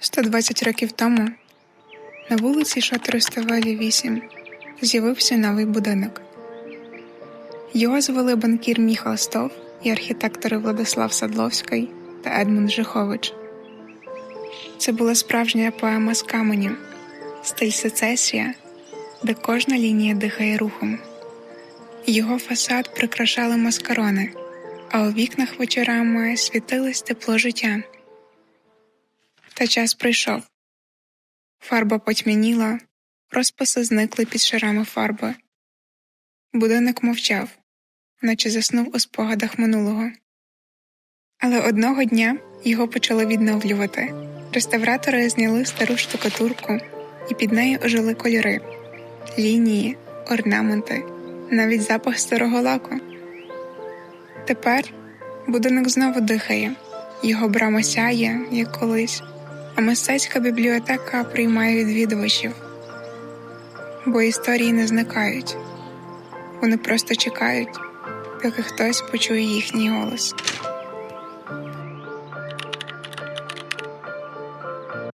120 років тому на вулиці Шатростовелі 8 з'явився новий будинок. Його звели банкір Міхал Стов і архітектори Владислав Садловський та Едмунд Жихович. Це була справжня поема з каменю, стиль сецесія, де кожна лінія дихає рухом. Його фасад прикрашали маскарони, а у вікнах вечорами світилось тепло життя. Та час прийшов. Фарба потьмяніла, розписи зникли під шарами фарби. Будинок мовчав, наче заснув у спогадах минулого. Але одного дня його почали відновлювати. Реставратори зняли стару штукатурку, і під нею ожили кольори, лінії, орнаменти, навіть запах старого лаку. Тепер будинок знову дихає, його брама сяє, як колись, а мистецька бібліотека приймає відвідувачів, бо історії не зникають, вони просто чекають, поки хтось почує їхній голос.